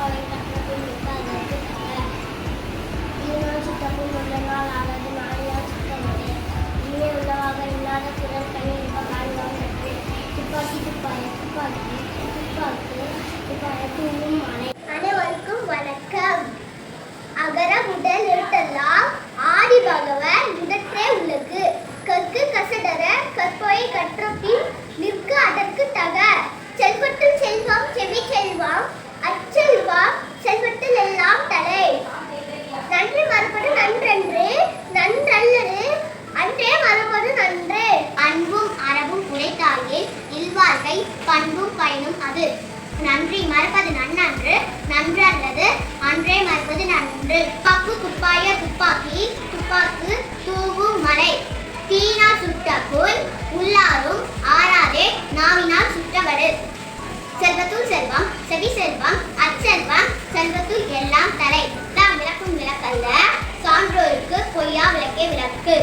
calling மறப்பது நன்றி மறப்பது நன்னன்று. நன்று அல்லது அன்றே மறப்பது நன்று. பக்கு குப்பாய துப்பாக்கி துப்பாக்கு தூவு மலை. தீனா சுட்ட புல் உள்ளாரும் ஆறாதே நாவினால் சுட்டவடு செல்வத்துள் செல்வம் செவி செல்வம் அச்செல்வம் செல்வத்துள் எல்லாம் தலை. தாம் விளக்கும் விளக்கல்ல. சான்றோருக்கு பொய்யா விளக்கே விளக்கு.